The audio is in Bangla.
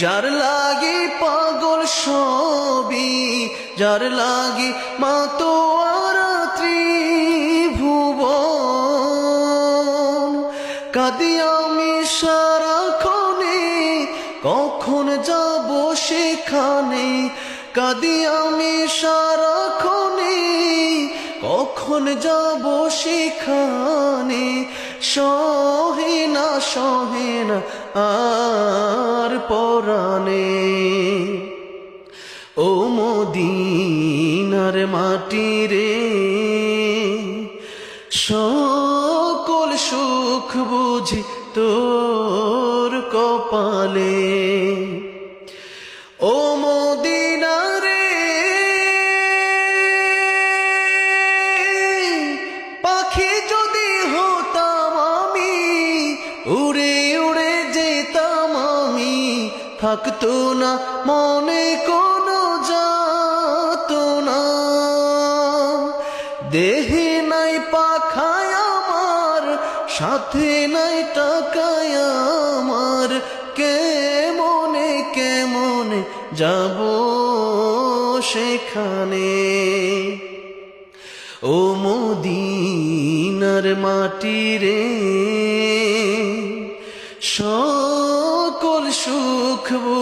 যার লাগি পাগল সবই, যার লাগি মা তো আর ত্রিভুবন কাদি আমি সারাক্ষণে, কখন যাব সেখানে? কাদি আমি সারাক্ষণে, কখন যাব সেখানে? সহে না সহে না আর পরাণে। ও মদিনার মাটি রে, সকল সুখ বুঝি তোর কপালে। ও মদিনারে থাকতো না, মনে কোনো যাত না। দেহে নাই পাখায় আমার, সাথে নাই টাকায় আমার। কে মনে কে মনে যাব সেখানে? ও মদিনার মাটি রে সুখ